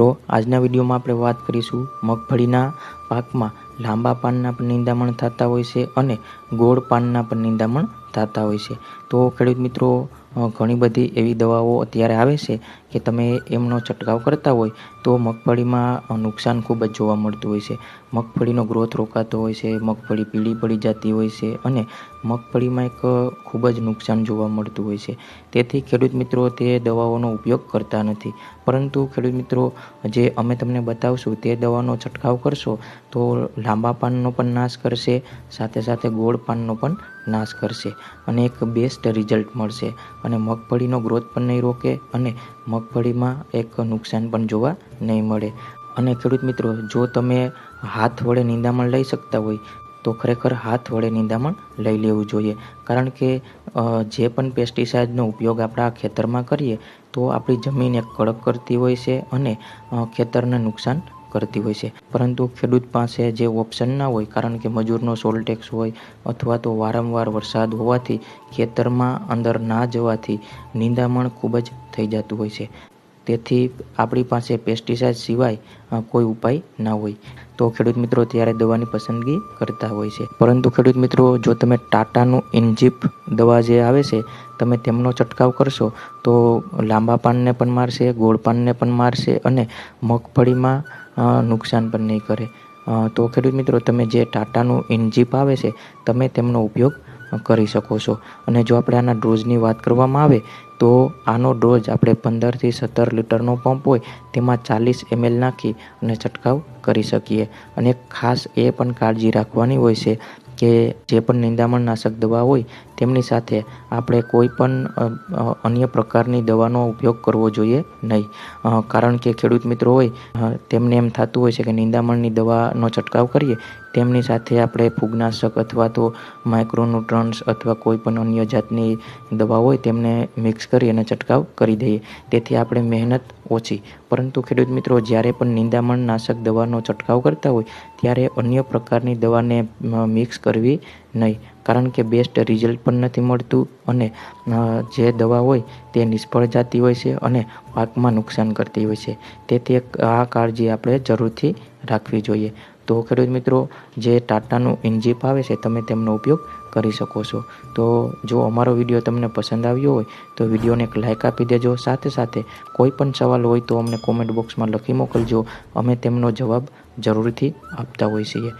મિત્રો, આજના વિડીયોમાં આપણે વાત કરીશું મગફળીના પાકમાં લાંબા પાનના પણ નિંદામણ થતા હોય છે અને ગોળ પાનના પણ નિંદામણ થતા હોય છે. તો ખેડૂત મિત્રો ઘણી બધી એવી દવાઓ અત્યારે આવે છે કે તમે એમનો છંટકાવ કરતા હોય તો મગફળીમાં નુકસાન ખૂબ જ જોવા મળતું હોય છે. મગફળીનો ગ્રોથ રોકાતો હોય છે, મગફળી પીળી પડી જતી હોય છે અને મગફળીમાં એક ખૂબ જ નુકસાન જોવા મળતું હોય છે. તેથી ખેડૂત મિત્રો તે દવાઓનો ઉપયોગ કરતા નથી. પરંતુ ખેડૂત મિત્રો, જે અમે તમને બતાવશું તે દવાનો છંટકાવ કરશો તો લાંબા પાનનો પણ નાશ કરશે, સાથે સાથે ગોળ પાનનો પણ નાશ કરશે અને એક બેસ્ટ રિઝલ્ટ મળશે. અને મગફળીનો ગ્રોથ પણ નહીં રોકે અને મગફળીમાં એક નુકસાન પણ જોવા નહીં મળે. અને ખેડૂત મિત્રો, જો તમે હાથ વડે નિંદામણ લઈ શકતા હોય, તો ખરેખર હાથ વડે નિંદામણ લઈ લેવું જોઈએ. કારણ કે જે પણ પેસ્ટિસાઇડનો ઉપયોગ આપણા ખેતરમાં કરીએ, તો આપણી જમીન એક કડક કરતી હોય છે અને ખેતરને નુકસાન કરતી હોય છે. પરંતુ ખેડૂત પાસે જે ઓપ્શન ના હોય, કારણ કે મજૂરનો સોલ ટેક્સ હોય અથવા તો વારંવાર વરસાદ હોવાથી ખેતરમાં અંદર ના જવાથી નિંદામણ ખૂબ જ થઈ જતું હોય છે. તેથી આપણી પાસે પેસ્ટિસાઇડ સિવાય કોઈ ઉપાય ના હોય. તો ખેડૂત મિત્રો ત્યારે દવાની પસંદગી કરતા હોય છે. પરંતુ ખેડૂત મિત્રો, જો તમે ટાટાનું ઇન્જીપ દવા જે આવે છે, તમે તેમનો છંટકાવ કરશો, તો લાંબા પાનને પણ મારશે, ગોળ પાનને પણ મારશે અને મગફળીમાં નુકસાન પણ નહીં કરે. તો ખેડૂત મિત્રો, તમે જે ટાટાનું ઇન્જીપ આવે છે, તમે તેમનો ઉપયોગ કરી શકો છો. અને જો આપણે આના ડોઝની વાત કરવામાં આવે, તો આનો ડોઝ આપણે પંદરથી સત્તર લીટરનો પંપ હોય, તેમાં ચાલીસ એમએલ નાખી અને છંટકાવ કરી શકીએ. અને ખાસ એ પણ કાળજી રાખવાની હોય છે કે જે પણ નિંદામણનાશક દવા હોય તેમની સાથે આપણે કોઈ પણ અન્ય પ્રકારની દવાનો ઉપયોગ કરવો જોઈએ નહીં. કારણ કે ખેડૂત મિત્રો હોય તેમને એમ થતું હોય છે કે નિંદામણની દવાનો છંટકાવ કરીએ, તેમની સાથે આપણે ફૂગનાશક અથવા તો માઇક્રોન્યુટ્રન્સ અથવા કોઈ પણ અન્ય જાતની દવા હોય, તેમને મિક્સ કરી અને છંટકાવ કરી દઈએ. તેથી આપણે મહેનત ઓછી. પરંતુ ખેડૂત મિત્રો, જ્યારે પણ નિંદામણ નાશક દવાનો છંટકાવ કરતા હોય, ત્યારે અન્ય પ્રકારની દવાને મિક્સ કરવી નહીં. કારણ કે બેસ્ટ રિઝલ્ટ પણ નથી મળતું અને જે દવા હોય તે નિષ્ફળ જતી હોય છે અને પાકમાં નુકસાન કરતી હોય છે. તેથી આ કાળજી આપણે જરૂરથી રાખવી જોઈએ. તો ખેડૂત મિત્રો, જે ટાટાનું ઇન્જીપ આવે છે, તમે તેમનો ઉપયોગ કરી શકો છો. તો જો અમારો વીડિયો તમને પસંદ આવ્યો હોય, તો વિડીયોને એક લાઇક આપી દેજો. સાથે સાથે કોઈ પણ સવાલ હોય તો અમને કોમેન્ટ બોક્સમાં લખી મોકલજો. અમે તેમનો જવાબ જરૂરથી આપતા હોઈએ છીએ.